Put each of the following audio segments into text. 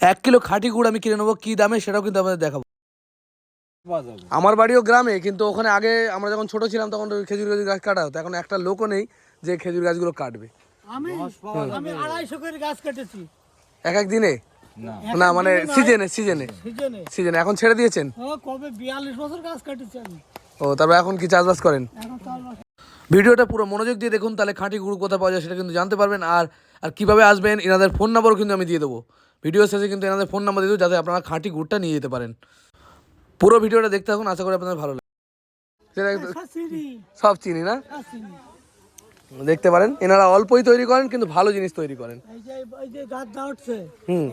এক কিলো খাঁটি গুড় আমি কিনে নেব। কী দামে সেটাও কিন্তু আমাদের দেখাবো। আমার বাড়িও গ্রামে কিন্তু ওখানে আগে আমরা যখন ছোট ছিলাম তখন ওই খেজুর গাছ গাছ কাটা হতো। এখন একটা লোকও নেই যে খেজুর গাছগুলো কাটবে। আমি আমি আড়াইশো করে গাছ কেটেছি। এক এক দিনে? না। না মানে সিজনে সিজনে। সিজনে। সিজনে এখন ছেড়ে দিয়েছেন? ও কবে বিয়াল্লিশ বছর গাছ কেটেছি আমি। ও তারপর এখন কি চাষবাস করেন? ভিডিওটা পুরো মনোযোগ দিয়ে দেখুন তাহলে খাঁটি গুড় কোথায় পাওয়া যায় সেটা কিন্তু জানতে পারবেন। আর আর কীভাবে আসবেন এনাদের ফোন নাম্বারও কিন্তু আমি দিয়ে দেবো। ভিডিও শেষে কিন্তু এনাদের ফোন নাম্বার দিয়ে দেবো যাতে আপনারা খাঁটি গুড়টা নিয়ে যেতে পারেন। পুরো ভিডিওটা দেখতে থাকুন আশা করি আপনাদের ভালো লাগে। সব চিনি না? দেখতে পারেন এনারা অল্পই তৈরি করেন কিন্তু ভালো জিনিস তৈরি করেন। এই যে এই যে গাছ দা উঠছে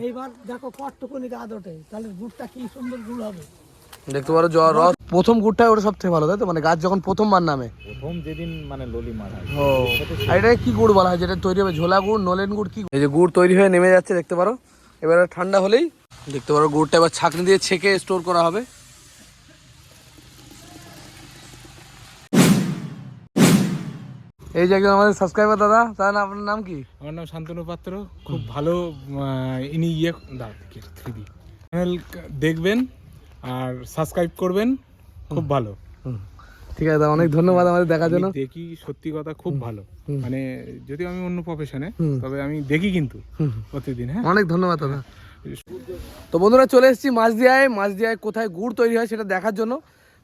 এইবার দেখো কটটুকুনি গাছ ওঠে তাহলে গুড়টা কি সুন্দর গুড় হবে? দেখতে পারো জ্বর রস। প্রথম গুড়টা ওটা সব থেকে ভালো তাই তো? মানে গাছ যখন প্রথমবার নামে। প্রথম যেদিন মানে ললি মারা ও আর এটা কি গুড় বলা হয়? যেটা তৈরি হবে ঝোলা গুড় নলেন গুড় কি এই যে গুড় তৈরি হয়ে নেমে যাচ্ছে দেখতে পারো। এবার ঠান্ডা হলেই দেখতে পারো গুড়টা এবার ছাঁকনি দিয়ে ছেঁকে স্টোর করা হবে। এই যে একজন আমাদের সাবস্ক্রাইবার দাদা তার নাম আপনার নাম কি? আমার নাম শান্তনু পাত্র। খুব ভালো ইনি ইয়ে দাও থ্রি চ্যানেল দেখবেন আর সাবস্ক্রাইব করবেন। খুব ভালো। ঠিক আছে অনেক ধন্যবাদ আমাদের দেখার জন্য। দেখি সত্যি কথা খুব ভালো। মানে যদিও আমি অন্য প্রফেশনে তবে আমি দেখি কিন্তু প্রতিদিন হ্যাঁ। অনেক ধন্যবাদ দাদা। তো বন্ধুরা চলে এসেছি মাঝদিয়ায়। মাঝদিয়ায় কোথায় গুড় তৈরি হয় সেটা দেখার জন্য।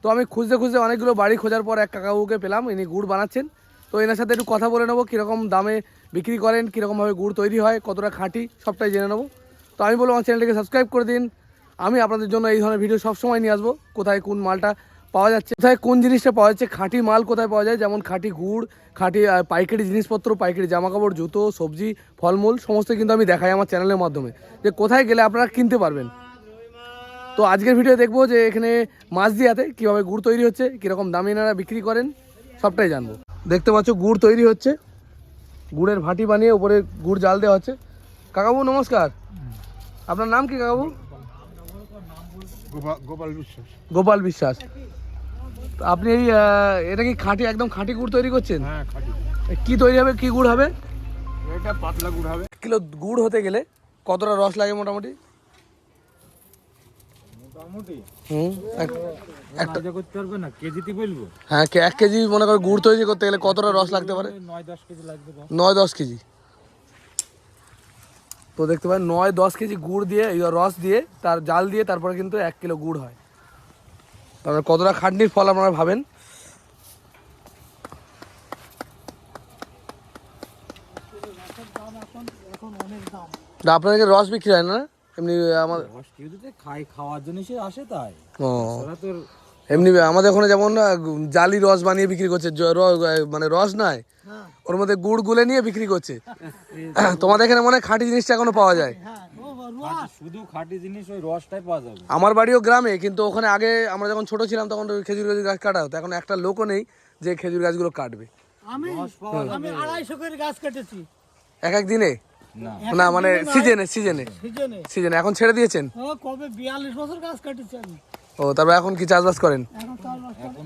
তো আমি খুঁজতে খুঁজতে অনেকগুলো বাড়ি খোঁজার পর এক কাকাবুকে পেলাম। ইনি গুড় বানাচ্ছেন। তো এনার সাথে একটু কথা বলে নেব কীরকম দামে বিক্রি করেন কীরকমভাবে গুড় তৈরি হয় কতটা খাঁটি সবটাই জেনে নেব। তো আমি বলব আমার চ্যানেলটিকে সাবস্ক্রাইব করে দিন। আমি আপনাদের জন্য এই ধরনের ভিডিও সবসময় নিয়ে আসব কোথায় কোন মালটা পাওয়া যাচ্ছে। কোথায় কোন জিনিসটা পাওয়া যাচ্ছে? খাঁটি মাল কোথায় পাওয়া যায়? যেমন খাঁটি গুড় খাঁটি পাইকারি জিনিসপত্র পাইকারি জামাকাপড় জুতো সবজি ফলমূল সমস্ত কিন্তু আমি দেখাই আমার চ্যানেলের মাধ্যমে। যে কোথায় গেলে আপনারা কিনতে পারবেন? তো আজকের ভিডিও দেখব যে এখানে মাছ দিয়াতে কীভাবে গুড় তৈরি হচ্ছে কীরকম দামে এনারা বিক্রি করেন সবটাই জানব। দেখতে পাচ্ছ গুড় তৈরি হচ্ছে। গুড়ের ভাটি বানিয়ে উপরে গুড় জাল দেওয়া হচ্ছে। কাকাবু নমস্কার। আপনার নাম কি কাকাবু? গোপাল বিশ্বাস। গোপাল বিশ্বাস। আপনি এই এটা কি খাঁটি একদম খাঁটি গুড় তৈরি করছেন? হ্যাঁ খাটি। কি তৈরি হবে? কি গুড় হবে? এটা পাতলা গুড় হবে। কিলো গুড় হতে গেলে কতটা রস লাগে মোটামুটি? মোটামুটি। হুম একটা করতে পারবে না কেজিতে বলব? হ্যাঁ এক কেজি মনে করো গুড় তৈরি করতে গেলে কতটা রস লাগতে পারে? নয় দশ কেজি লাগবে তো। নয় দশ কেজি। তো দেখতে পারেন নয় দশ কেজি গুড় দিয়ে রস দিয়ে তার জাল দিয়ে তারপরে কিন্তু এক কিলো গুড় হয়। তারপরে কতটা খাটনির ফল আপনারা ভাবেন। দাম এখন এখন অনেক দাম তা আপনাদেরকে রস বিক্রি হয় না? এমনি কেজিতে খাই খাওয়ার জন্য সে আসে তাই। ও। এমনি আমাদের ওখানে যেমন জালি রস বানিয়ে বিক্রি করছে মানে রস নাই হ্যাঁ। ওর মধ্যে গুড় গুলে নিয়ে বিক্রি করছে। তোমাদের এখানে মনে হয় খাঁটি জিনিসটা এখনও পাওয়া যায়। হ্যাঁ শুধু খাঁটি জিনিস ওই রসটাই পাওয়া যাবে। আমার বাড়িও গ্রামে কিন্তু ওখানে আগে আমরা যখন ছোট ছিলাম তখন খেজুর গাছ গাছ কাটা হতো। এখন একটা লোকও নেই যে খেজুর গাছগুলো কাটবে। আমি আমি আড়াইশো করে গাছ কেটেছি। এক এক দিনে? না। না মানে সিজনে সিজনে। সিজনে। সিজনে। এখন ছেড়ে দিয়েছেন? ও কবে বিয়াল্লিশ বছর গাছ কেটেছি আমি। ও তারপর এখন কি চাষবাস করেন? এখন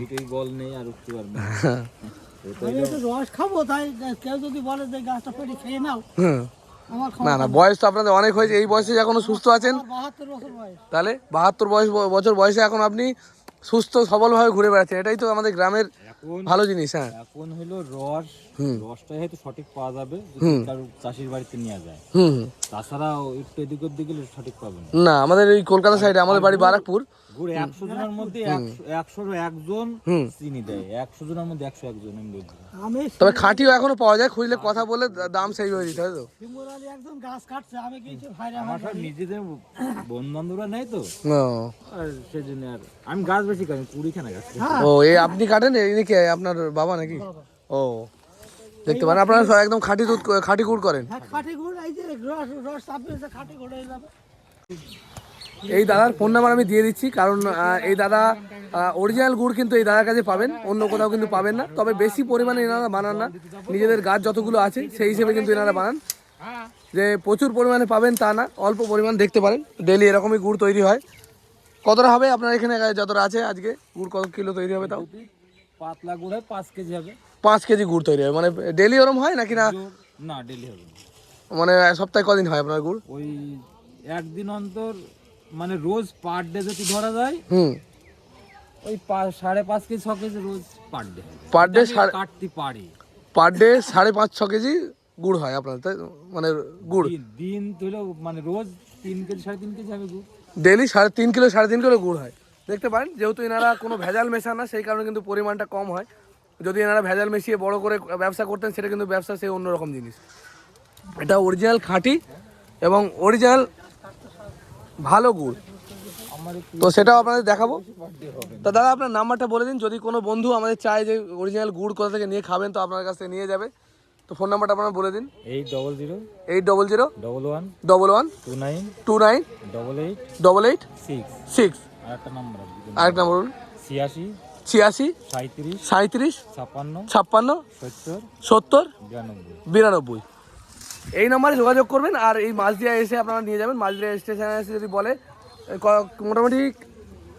এইটাই বল নেই আর উঠতে পারবে রস খাব তাই কেউ যদি বলে যে গাছটা পেটে খেয়ে নাও। না না বয়স তো আপনাদের অনেক হয়েছে। এই বয়সে এখনও সুস্থ আছেন? বছর তাহলে বাহাত্তর বয়স বছর বয়সে এখন আপনি সুস্থ সবলভাবে ঘুরে বেড়াচ্ছেন। এটাই তো আমাদের গ্রামের ভালো জিনিস হ্যাঁ। এখন হলো রস হুম। রসটাই হয়তো সঠিক পাওয়া যাবে। কারও চাষির বাড়িতে নিয়ে যায়। হুম হুম। তাছাড়া একটু এদিক ওদিক গেলে সঠিক পাবে না না আমাদের এই কলকাতা সাইডে আমাদের বাড়ি বারাকপুর। গুড় একশো জনের মধ্যে একশো একজন চিনি দেয়। একশো জনের মধ্যে একশো একজন আমি তবে খাঁটিও এখনও পাওয়া যায় খুঁজলে কথা বলে দাম দিতে হয় তো। একজন গাছ কাটছে আমি গিয়েছি আমার সব নিজেদের বন্ধু বান্ধবরা নেই তো। আর সেজন্য আর আমি গাছ বেশি কাটি কুড়িখানা গাছ ও এই আপনি কাটেন ইনি কে আপনার বাবা নাকি? ও। দেখতে পারেন আপনারা সব একদম খাঁটি দুধ খাঁটি গুড় করেন। হ্যাঁ খাঁটি গুড় এই যে রস রস চাপিয়েছে খাঁটি গুড় হয়ে যাবে। এই দাদার ফোন নাম্বার আমি দিয়ে দিচ্ছি কারণ এই দাদা অরিজিনাল গুড় কিন্তু এই দাদার কাছে পাবেন অন্য কোথাও কিন্তু পাবেন না। তবে বেশি পরিমাণে এনারা বানান না। নিজেদের গাছ যতগুলো আছে সেই হিসেবে কিন্তু এনারা বানান। যে প্রচুর পরিমাণে পাবেন তা না অল্প পরিমাণ দেখতে পারেন। ডেলি এরকমই গুড় তৈরি হয়। কতটা হবে আপনার এখানে যতটা আছে আজকে? গুড় কত কিলো তৈরি হবে তাও? পাতলা গুড় হয় পাঁচ কেজি হবে। পাঁচ কেজি গুড় তৈরি হয়। মানে ডেলি ওরম হয় নাকি না? না ডেলি হবে না। মানে সপ্তাহে কদিন হয় আপনার গুড়? ওই একদিন অন্তর মানে রোজ পার ডে যদি ধরা যায় হুম। ওই পা- সাড়ে পাঁচ কেজি ছ কেজি রোজ পার ডে পার ডে সাড়ে কাটতে পারি। পার ডে সাড়ে পাঁচ ছ কেজি গুড় হয় আপনার তাই তো? মানে গুড়। দিন দিন মানে রোজ তিন কেজি সাড়ে তিন কেজি হবে গুড়। ডেলি সাড়ে তিন কিলো সাড়ে তিন কিলো গুড় হয়। দেখতে পারেন যেহেতু এনারা কোনো ভেজাল মেশান না সেই কারণে কিন্তু পরিমাণটা কম হয়। যদি এনারা ভেজাল মিশিয়ে বড় করে ব্যবসা করতেন সেটা কিন্তু ব্যবসা সেই অন্যরকম জিনিস। এটা অরিজিনাল খাঁটি এবং অরিজিনাল ভালো গুড়। তো সেটাও আপনাদের দেখাবো। তো দাদা আপনার নাম্বারটা বলে দিন। যদি কোনো বন্ধু আমাদের চায় যে অরিজিনাল গুড় কোথা থেকে নিয়ে খাবেন তো আপনার কাছ থেকে নিয়ে যাবে। তো ফোন নাম্বারটা আপনারা বলে দিন। Eight double zero eight double zero double one double one two nine two nine double eight double eight six six আরেকটা নাম্বার। আরেকটা বলুন। ছিয়াশি ছিয়াশি সাঁত্রিশ ছাপ্পান্ন ছাপ্পান্ন সত্তর বিরানব্বই। এই নম্বরে যোগাযোগ করবেন আর এই মাছদিয়া এসে আপনারা নিয়ে যাবেন। মাছদিয়া স্টেশনে এসে যদি বলে ক- মোটামুটি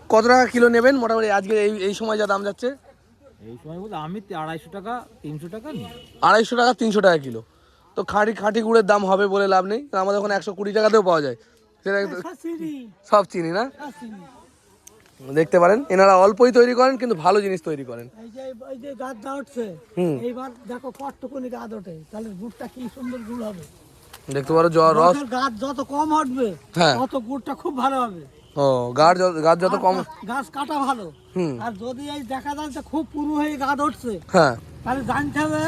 কত টাকা কিলো নেবেন? মোটামুটি আজকে এই এই সময় যা দাম যাচ্ছে। এই সময় বলতে আমি আড়াইশো টাকা তিনশো টাকা আড়াইশো টাকা তিনশো টাকা কিলো। তো খাঁটি খাঁটি গুড়ের দাম হবে বলে লাভ নেই। আমাদের ওখানে একশো কুড়ি টাকাতেও পাওয়া যায়। সেটা সব চিনি। সব চিনি না? দেখতে পারেন। এনারা অল্পই তৈরি করেন কিন্তু ভালো জিনিস তৈরি করেন। এই যে এই যে উঠছে এইবার দেখো ওঠে। তাহলে গুড়টা কি সুন্দর গুড় হবে? দেখতে পারো জ- রস। গাছ যত কম উঠবে হ্যাঁ। তত গুড়টা খুব ভালো হবে। ও গাছ গাছ যত কম গাছ কাটা ভালো। আর যদি এই দেখা যায় যে খুব পুরু হয়ে গাছ উঠছে হ্যাঁ। তাহলে জানতে হবে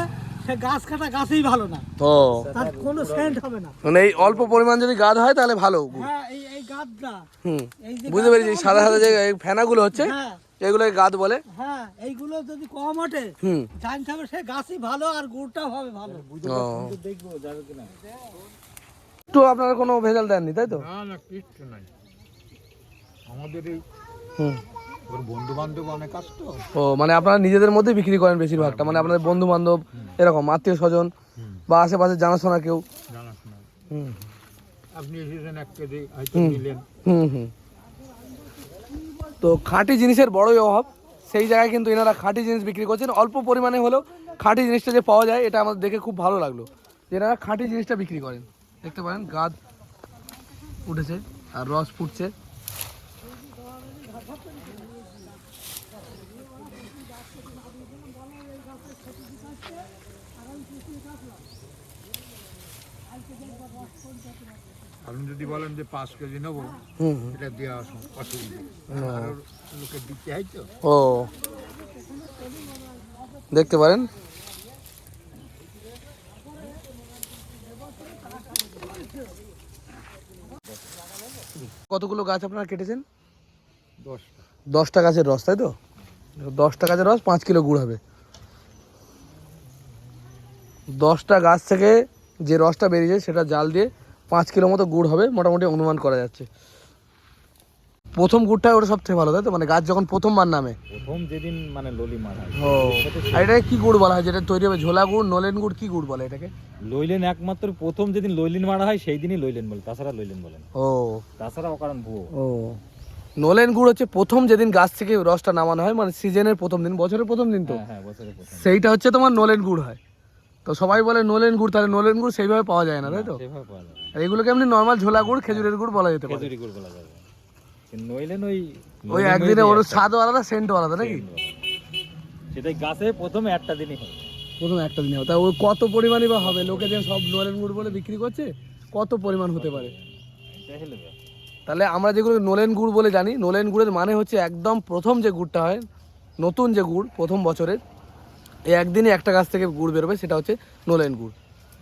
সে গাছ কাটা গাছই ভালো না। ও। তার কোনো সেন্ট হবে না। মানে এই অল্প পরিমাণ যদি গাছ হয় তাহলে ভালো হ্যাঁ বুঝতে পেরেছি সাদা সাদা যে ফেনাগুলো হচ্ছে হ্যাঁ। এগুলোকে গাছ বলে। হ্যাঁ এইগুলো যদি কম ওঠে হবে সে গাছই ভালো আর গুড়টাও হবে ভালো। দেখব যাবে কিনা। একটু আপনারা কোনো ভেজাল দেননি তাই তো? না না কিচ্ছু নাই। আমাদের এই হুম। ওর বন্ধু বান্ধব অনেক আসতো। ও মানে আপনারা নিজেদের মধ্যে বিক্রি করেন বেশিরভাগটা মানে আপনাদের বন্ধু বান্ধব এরকম আত্মীয় স্বজন বা আশেপাশে জানাশোনা কেউ। জানাশোনা। হুম। আপনি এসেছেন এক কেজি হয়তো নিলেন। হুম হুম। তো খাঁটি জিনিসের বড়ই অভাব। সেই জায়গায় কিন্তু এনারা খাঁটি জিনিস বিক্রি করছেন। অল্প পরিমাণে হলেও খাঁটি জিনিসটা যে পাওয়া যায় এটা আমাদের দেখে খুব ভালো লাগল। যে এনারা খাঁটি জিনিসটা বিক্রি করেন। দেখতে পারেন গাছ উঠেছে আর রস ফুটছে। আপনি যদি বলেন যে পাঁচ কেজি নেব। এটা দেওয়া অসুবিধা। দিতে হয় তো? ও। দেখতে পারেন। কতগুলো গাছ আপনারা কেটেছেন? দশটা। দশটা গাছের রস তাই তো? দশটা গাছের রস পাঁচ কিলো গুড় হবে। দশটা গাছ থেকে যে রসটা বেরিয়েছে সেটা জাল দিয়ে পাঁচ কিলো মতো গুড় হবে মোটামুটি অনুমান করা যাচ্ছে। প্রথম গুড়টা ওটা সব থেকে ভালো তাই তো? মানে গাছ যখন প্রথমবার নামে। প্রথম যেদিন মানে ললি মারা ও আর এটাকে কি গুড় বলা হয়? যেটা তৈরি হবে ঝোলা গুড় নলেন গুড় কি গুড় বলে এটাকে? লইলেন একমাত্র প্রথম যেদিন লইলিন মারা হয় সেই দিনই লইলেন বলে তাছাড়া লইলেন বলেন ও। তাছাড়া অকারণ ভুয়ো। ও। নলেন গুড় হচ্ছে প্রথম যেদিন গাছ থেকে রসটা নামানো হয় মানে সিজনের প্রথম দিন বছরের প্রথম দিন তো। হ্যাঁ হ্যাঁ বছরের প্রথম সেইটা হচ্ছে তোমার নলেন গুড় হয়। তো সবাই বলে নলেন গুড় তাহলে নলেন গুড় সেইভাবে পাওয়া যায় না তাই তো? সেভাবে পাওয়া যাবে আর এগুলোকে এমনি নর্মাল ঝোলা গুড় খেজুরের গুড় বলা যেতে পারে। খেজুরি গুড় বলা যাবে। নইলেন ওই ওই একদিনে ওর স্বাদও আলাদা সেন্টও আলাদা নাকি? সেটাই গাছে প্রথমে একটা দিনই হয়। প্রথম একটা দিনে তা ওই কত পরিমাণই বা হবে? লোকে যে সব নলেন গুড় বলে বিক্রি করছে কত পরিমাণ হতে পারে। তাহলে আমরা যেগুলো নলেন গুড় বলে জানি নলেন গুড়ের মানে হচ্ছে একদম প্রথম যে গুড়টা হয় নতুন যে গুড় প্রথম বছরের এই একদিনে একটা গাছ থেকে গুড় বেরোবে সেটা হচ্ছে নলেন গুড়।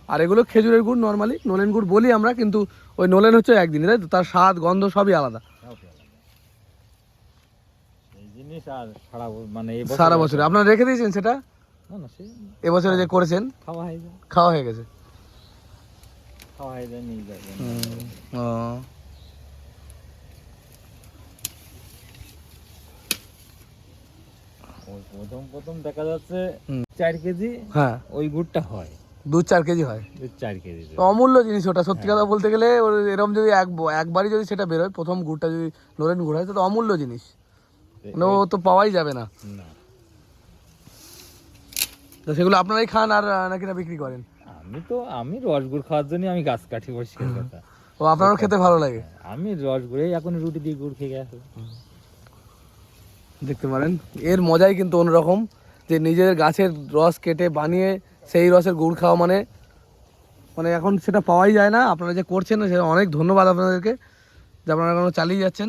আর এগুলো খেজুরের গুড় নর্মালি নলেন গুড় বলি আমরা কিন্তু ওই নলেন হচ্ছে একদিনে তাই তো? তার স্বাদ গন্ধ সবই আলাদা। সারা মানে বছর সারা বছরে। আপনারা রেখে দিয়েছেন সেটা? এবছরে যে করেছেন? খাওয়া হয়ে গেছে। প্রথম প্রথম দেখা যাচ্ছে চার কেজি হ্যাঁ। ওই গুড়টা হয়। দু চার কেজি হয়। চার কেজি। অমূল্য জিনিস ওটা। সত্যি কথা বলতে গেলে এরকম যদি এক একবারই যদি সেটা বেরোয় প্রথম গুড়টা যদি নলেন গুড় হয় তো অমূল্য জিনিস। মানে ও তো পাওয়াই যাবে না। তো সেগুলো আপনারাই খান আর নাকি না বিক্রি করেন? আমি তো আমি রসগুড় খাওয়ার জন্য আমি গাছ কাটি পরিষ্কার কথা। ও আপনারও খেতে ভালো লাগে? আমি রস গুঁড়ে এখন রুটি দিয়ে গুড় খেয়ে গেছে। দেখতে পারেন এর মজাই কিন্তু অন্যরকম যে নিজের গাছের রস কেটে বানিয়ে সেই রসের গুড় খাওয়া মানে মানে এখন সেটা পাওয়াই যায় না। আপনারা যে করছেন সেটা অনেক ধন্যবাদ আপনাদেরকে, যে আপনারা এখন চালিয়ে যাচ্ছেন।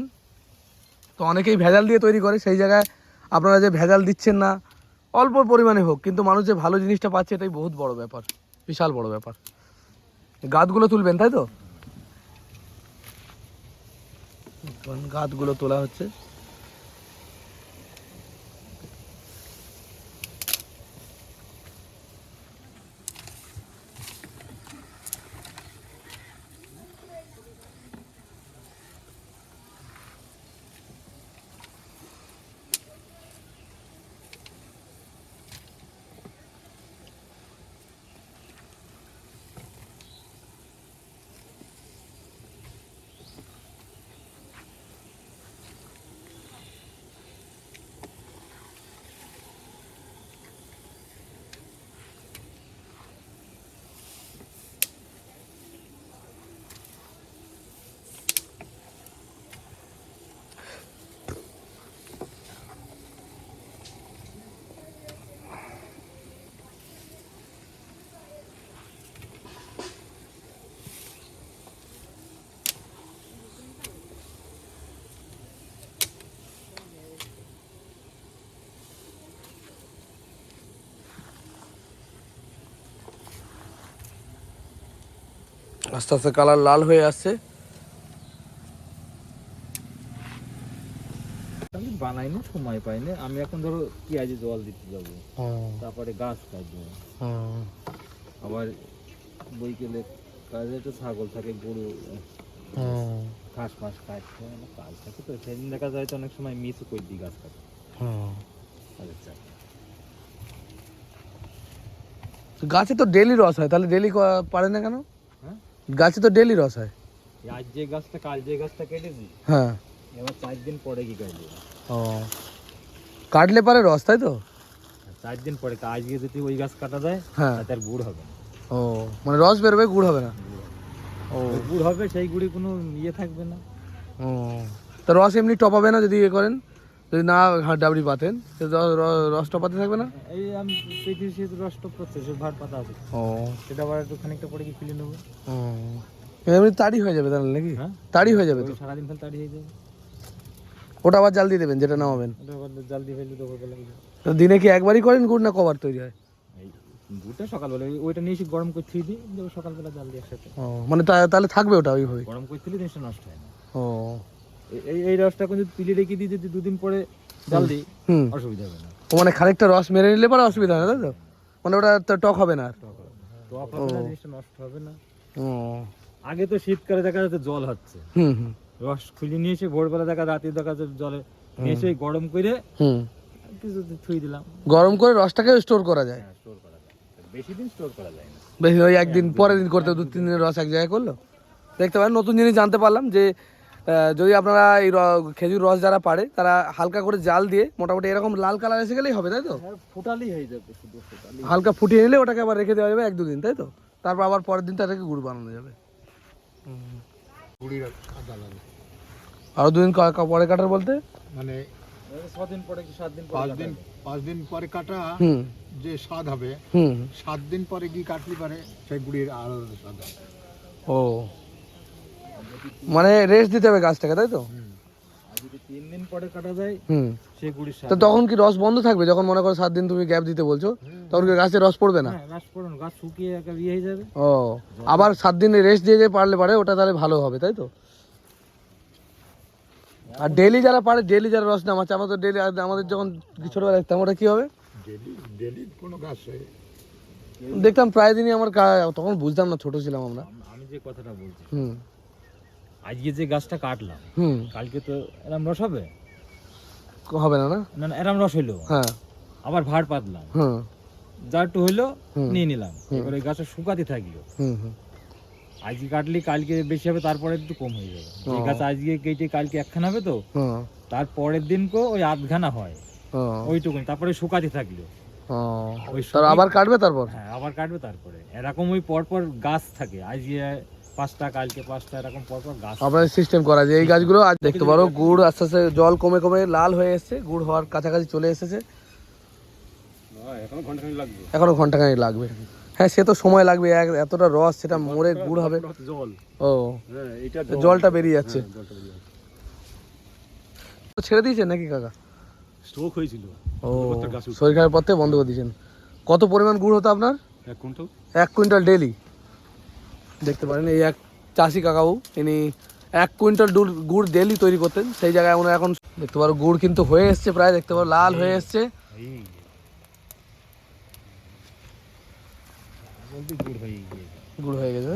তো অনেকেই ভেজাল দিয়ে তৈরি করে, সেই জায়গায় আপনারা যে ভেজাল দিচ্ছেন না, অল্প পরিমাণে হোক, কিন্তু মানুষ যে ভালো জিনিসটা পাচ্ছে, এটাই বহুত বড় ব্যাপার, বিশাল বড় ব্যাপার। গাছগুলো তুলবেন, তাই তো? গাছগুলো তোলা হচ্ছে। আস্তে আস্তে কালার লাল হয়ে আসছে। আমি বানাই না সময় পাই না আমি এখন ধরো পেঁয়াজে জল দিতে যাব। তারপরে গাছ কাটবো। আবার বইকেলে কাজে তো ছাগল থাকে গরু ঘাস ফাঁস না, কাজ থাকে তো। সেদিন দেখা যায় তো অনেক সময় মিস করে দিই গাছ কাটতে। কাজের গাছে তো ডেলি রস হয় তাহলে ডেলি পারে না কেন? গাছে তো ডেলি রস হয়। আজ যে গাছটা কাল যে গাছটা কেটেছি হ্যাঁ। এবার চার দিন পরে কি কাটবো? ও। কাটলে পারে রস তাই তো? চার দিন পরে তা আজকে যদি ওই গাছ কাটা যায় হ্যাঁ। তাতে আর গুড় হবে ও মানে রস বেরোবে গুড় হবে না? ও। গুড় হবে সেই গুড়ি কোনো ইয়ে থাকবে না। ও। তো রস এমনি টপাবে না যদি ইয়ে করেন? যদি না ডাবড়ি পাতেন তো র- র- রস টপাতে থাকবে না? এই আমি পেটির সে সে পাতা আছে। ও। সেটা আবার একটু খানিকটা পরে কি নেব। ও। এমনি তাড়ি হয়ে যাবে তাহলে নাকি? হ্যাঁ। তাড়ি হয়ে যাবে তো? সারাদিন তাড়ি হয়ে যাবে। ওটা আবার জাল দিয়ে দেবেন যেটা নামাবেন। জাল দিয়ে তো দিনে কি একবারই করেন গুড় না কবার তৈরি হয়? গুড়টা সকালবেলা ওই- ওইটা নিয়ে এসে গরম করে থুই দিই দিয়ে সকালবেলা জাল দিয়ে একসাথে। ও মানে তাহলে থাকবে ওটা ওইভাবে গরম করে জিনিসটা নষ্ট হয় না। ও। এই- এই রসটা তুলে রেখে দিই যদি দুদিন পরে জাল দিই অসুবিধা হবে না। মানে খানিকটা রস মেরে নিলে পরে অসুবিধা না তাই তো? মানে ওটা তো টক হবে না টক হবে না। জিনিসটা নষ্ট হবে না। আগে তো শীতকালে দেখা যাচ্ছে জল হচ্ছে। রস খুলে নিয়ে এসে ভোরবেলা দেখা রাতে দেখা যাচ্ছে জলে নিয়ে এসে গরম করে কিছু থুই দিলাম। গরম করে রসটাকে স্টোর করা যায়। হ্যাঁ স্টোর করা যায়। বেশি দিন স্টোর করা যায় না। বেশি ওই একদিন পরের দিন করতে দু তিন দিনের রস এক জায়গায় করল। দেখতে পারেন নতুন জিনিস জানতে পারলাম যে যদি আপনারা এই র- খেজুর রস যারা পারে তারা হালকা করে জাল দিয়ে মোটামুটি এরকম লাল কালার এসে গেলেই হবে তাই তো? ফোটালেই হয়ে যাবে শুধু হালকা ফুটিয়ে নিলে ওটাকে আবার রেখে দেওয়া যাবে এক দুদিন তাই তো? তারপর আবার পরের দিন তাদেরকে গুড় বানানো যাবে। আরও দুদিন ক- ক- পরে কাটার বলতে? মানে ছদিন পরে কি সাত দিন পাঁচ দিন পাঁচ দিন পরে কাটা যে স্বাদ হবে হুম। সাত দিন পরে কি কাটলি পারে? সেই গুড়ির আলাদা স্বাদ হবে। ও। মানে রেস্ট দিতে হবে গাছটাকে তাই তো? তিন দিন পরে কাটা যায় হুম। সে গুড়ির তো তখন কি রস বন্ধ থাকবে? যখন মনে করো সাত দিন তুমি গ্যাপ দিতে বলছো তখন কি গাছে রস পড়বে না? হ্যাঁ গাছ গাছ শুকিয়ে ইয়ে হয়ে যাবে। ও আবার সাত দিন রেস্ট দিয়ে যে পারলে পারে ওটা তাহলে ভালো হবে তাই তো? আর ডেলি যারা পারে ডেলি যারা রস নামাচ্ছে আমরা তো ডেলি আমাদের যখন ছোটবেলা দেখতাম ওটা কি হবে? ডেলি ডেলি কোনো গাছ দেখতাম প্রায় দিনই আমার তখন বুঝতাম না ছোট ছিলাম আমরা। আমি যে কথাটা বলছি হুম। আজকে যে গাছটা কাটলাম হুম। কালকে তো এরম রস হবে? হবে না না? না না এরম রস হইল। হ্যাঁ। আবার ভাড় পাতলাম। হুম। যা একটু হইল নিয়ে নিলাম। এবার ওই গাছটা শুকাতে থাকল। হুম হুম। আজকে কাটলি কালকে বেশি হবে তারপরে একটু কম হয়ে যাবে। ও। গাছ আজকে কেটে কালকে একখানা হবে তো হুম তার পরের দিন কো ওই আধখানা হয়। ওইটুকুন তারপরে শুকাতে থাকল। আবার কাটবে তারপর? হ্যাঁ আবার কাটবে তারপরে। এরকম ওই পরপর গাছ থাকে। আজকে পাঁচটা কালকে পাঁচটা এরকম পরপর গাছ। আপনাদের সিস্টেম করা যায়। এই গাছগুলো আজ দেখতে পারো গুড় আস্তে আস্তে জল কমে কমে লাল হয়ে এসছে গুড় হওয়ার কাছাকাছি চলে এসেছে। এখন ঘণ্টা লাগবে। এখনও ঘন্টাখানিক লাগবে। হ্যাঁ সে তো সময় লাগবে এক- এতটা রস সেটা মরে গুড় হবে। জল। ও। হ্যাঁ তো জলটা বেরিয়ে যাচ্ছে। ছেড়ে দিয়েছেন নাকি কাকা? স্ট্রোক হয়েছিল। ও। শরীর খারাপ পর থেকে বন্ধ করে দিয়েছেন। কত পরিমাণ গুড় হতো আপনার? এক কুইন্টাল। এক কুইন্টাল ডেলি দেখতে পারেন। এই এক চাষি কাকাবু ইনি এক কুইন্টাল ডুর- গুড় ডেলি তৈরি করতেন। সেই জায়গায় ওনার এখন দেখতে পারো, গুড় কিন্তু হয়ে এসছে প্রায়, দেখতে পারো, লাল হয়ে এসছে। গুড় হয়ে গেছে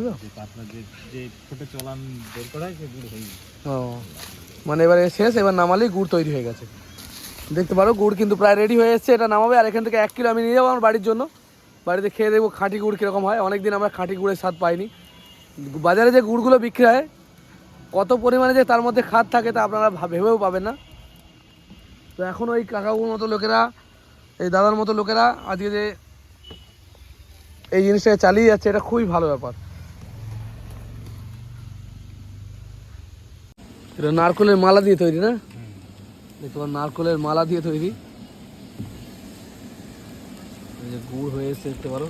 মানে এবারে শেষ, এবার নামালেই গুড় তৈরি হয়ে গেছে। দেখতে পারো, গুড় কিন্তু প্রায় রেডি হয়ে এসছে, এটা নামাবে, আর এখান থেকে এক কিলো আমি নিয়ে যাব আমার বাড়ির জন্য। বাড়িতে খেয়ে দেখব খাঁটি গুড় কীরকম হয়। অনেকদিন আমরা খাঁটি গুড়ের স্বাদ পাইনি। বাজারে যে গুড়গুলো বিক্রি হয়, কত পরিমাণে যে তার মধ্যে খাদ থাকে তা আপনারা ভেবেও পাবেন না। তো এখন ওই কাকাগুর মতো লোকেরা, এই দাদার মতো লোকেরা আজকে যে এই জিনিসটাকে চালিয়ে যাচ্ছে, এটা খুবই ভালো ব্যাপার। এটা নারকলের মালা দিয়ে তৈরি না? পারো নারকলের মালা দিয়ে তৈরি। গুড় হয়ে এসে দেখতে পারো।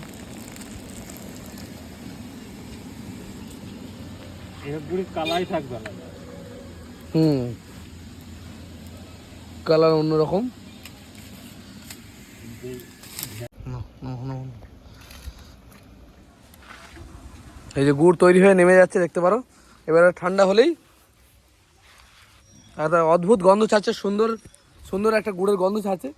হুম। কালার অন্যরকম। এই যে গুড় তৈরি হয়ে নেমে যাচ্ছে, দেখতে পারো? এবারে ঠান্ডা হলেই একটা অদ্ভুত গন্ধ ছাড়ছে, সুন্দর সুন্দর একটা গুড়ের গন্ধ ছাড়ছে।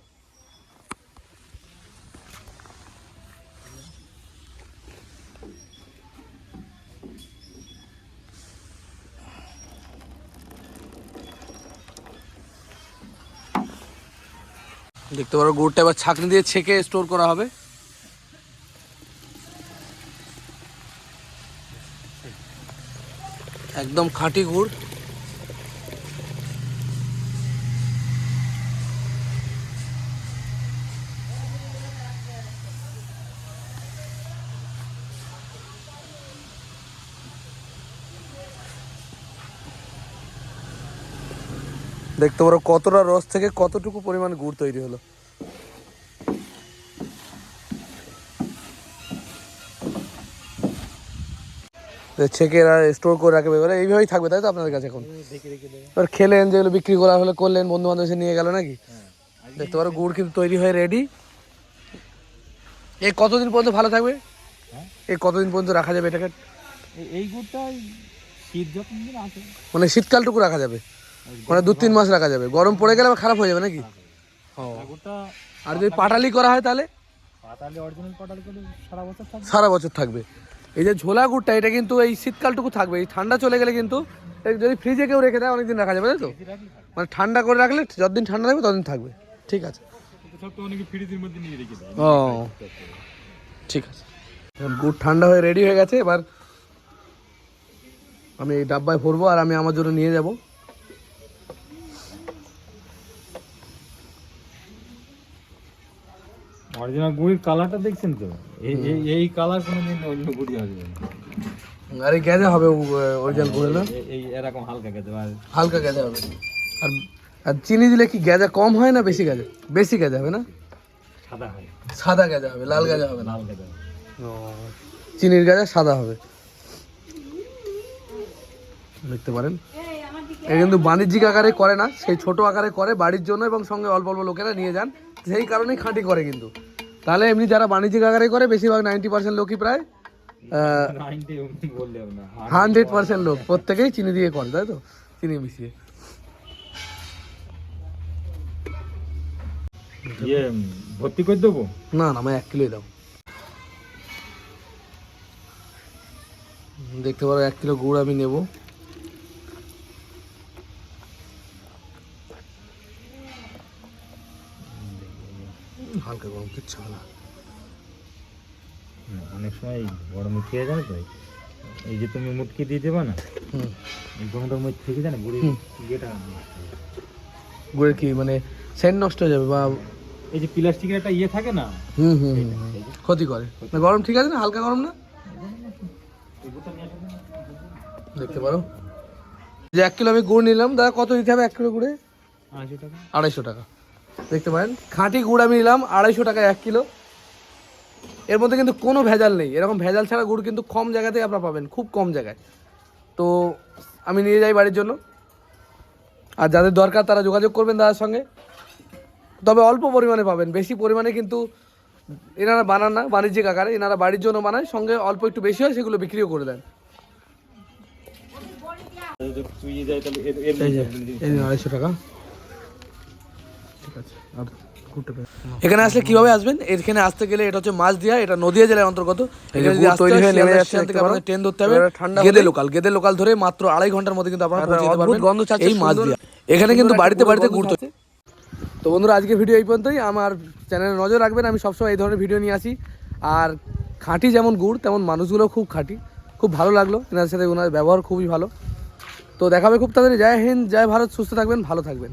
দেখতে পারো গুড়টা এবার ছাঁকনি দিয়ে ছেঁকে স্টোর করা হবে। একদম খাঁটি গুড় দেখতে পারো, কতটা রস থেকে কতটুকু পরিমাণ গুড় তৈরি হলো। ছেঁকে স্টোর করে রাখবে এবারে এইভাবেই থাকবে তাই তো আপনাদের কাছে এখন? এবার খেলেন যেগুলো বিক্রি করা হলে করলেন বন্ধু বান্ধব এসে নিয়ে গেল নাকি? দেখতে পারো গুড় কিন্তু তৈরি হয়ে রেডি এই কতদিন পর্যন্ত ভালো থাকবে? এই কতদিন পর্যন্ত রাখা যাবে এটাকে? এই- গুড়টা শীত যখন আছে মানে শীতকালটুকু রাখা যাবে। মানে দু তিন মাস রাখা যাবে। গরম পড়ে গেলে আবার খারাপ হয়ে যাবে নাকি? আর যদি পাটালি করা হয় তাহলে? সারা বছর থাকবে। এই যে ঝোলা গুড়টা, এটা কিন্তু এই শীতকালটুকু থাকবে। এই ঠান্ডা চলে গেলে কিন্তু যদি ফ্রিজে কেউ রেখে দেয়, অনেকদিন রাখা যাবে তো? মানে ঠান্ডা করে রাখলে যতদিন ঠান্ডা থাকবে, ততদিন থাকবে। ঠিক আছে। ও, ঠিক আছে। গুড় ঠান্ডা হয়ে রেডি হয়ে গেছে, এবার আমি এই ডাব্বায় ভরবো আর আমি আমার জন্য নিয়ে যাব। অরিজিনাল গুড়ির কালারটা দেখছেন তো? এই এই- এই কালার কোনোদিন অন্য গুড়ি আসবে না। আর এই হবে অরিজিনাল গুড়ে না? এই- এই এরকম হালকা আর হালকা গ্যাজে হবে। আর আর চিনি দিলে কি গ্যাজা কম হয় না বেশি গ্যাজা বেশি গ্যাজা হবে না? সাদা হয়। সাদা গ্যাজা হবে লাল গ্যাজা হবে লাল হয়। চিনির গাজা সাদা হবে। দেখতে পারেন। এটা কিন্তু বাণিজ্যিক আকারে করে না সেই ছোট আকারে করে বাড়ির জন্য এবং সঙ্গে অল্প অল্প লোকেরা নিয়ে যান। সেই কারণেই খাঁটি করে কিন্তু। তাহলে এমনি যারা বাণিজ্যিক আকারে করে বেশিরভাগ নাইনটি পার্সেন্ট লোকই প্রায় 90 বললে হবে না হান্ড্রেড পার্সেন্ট লোক। প্রত্যেকেই চিনি দিয়ে করে তাই তো? চিনি মিশিয়ে। ইয়ে ভর্তি করে দেবো? না না আমায় এক কিলোই দাও। দেখতে পারো এক কিলো গুড় আমি নেব। হালকা গরম কিচ্ছু হবে না। অনেক সময় গরমে খেয়ে যাবে তো। এই যে তুমি মুটকি দিয়ে দেবে না? হুম। এই গরমটার মধ্যে থেকে যায় না? গুড়ি ইয়েটা গুড়ের কি মানে সেন্ট নষ্ট হয়ে যাবে বা এই যে প্লাস্টিকের একটা ইয়ে থাকে না? হুম হুম। ক্ষতি করে। না গরম ঠিক আছে না? হালকা গরম না। দেখতে পারো। যে এক কিলো আমি গুড় নিলাম। দাদা কত দিতে হবে এক কিলো গুড়ে? টাকা। আড়াইশো টাকা। দেখতে পারেন, খাঁটি গুড় আমি নিলাম, আড়াইশো টাকা এক কিলো। এর মধ্যে কিন্তু কোনো ভেজাল নেই। এরকম ভেজাল ছাড়া গুড় কিন্তু কম জায়গাতেই আপনারা পাবেন, খুব কম জায়গায়। তো আমি নিয়ে যাই বাড়ির জন্য। আর যাদের দরকার তারা যোগাযোগ করবেন দাদার সঙ্গে। তবে অল্প পরিমাণে পাবেন, বেশি পরিমাণে কিন্তু এনারা বানান না, বাণিজ্যিক আকারে। এনারা বাড়ির জন্য বানায়, সঙ্গে অল্প একটু বেশি হয় সেগুলো বিক্রিও করে দেন। আড়াইশো টাকা। ঠিক আছে এখানে আসলে কীভাবে আসবেন? এখানে আসতে গেলে এটা হচ্ছে মাছ দিয়া এটা নদিয়া জেলার অন্তর্গত। ট্রেন ধরতে হবে। গেদে লোকাল গেদে লোকাল ধরে মাত্র আড়াই ঘণ্টার মধ্যে কিন্তু আপনারা পৌঁছে পারবেন। গন্ধ এই মাছ দিয়া এখানে কিন্তু বাড়িতে বাড়িতে তৈরি। তো বন্ধুরা আজকে ভিডিও এই পর্যন্তই। আমার চ্যানেলে নজর রাখবেন আমি সবসময় এই ধরনের ভিডিও নিয়ে আসি। আর খাঁটি যেমন গুড় তেমন মানুষগুলো খুব খাঁটি। খুব ভালো লাগল এনার সাথে ওনার ব্যবহার খুবই ভালো। তো দেখাবে খুব তাড়াতাড়ি। জয় হিন্দ জয় ভারত সুস্থ থাকবেন ভালো থাকবেন।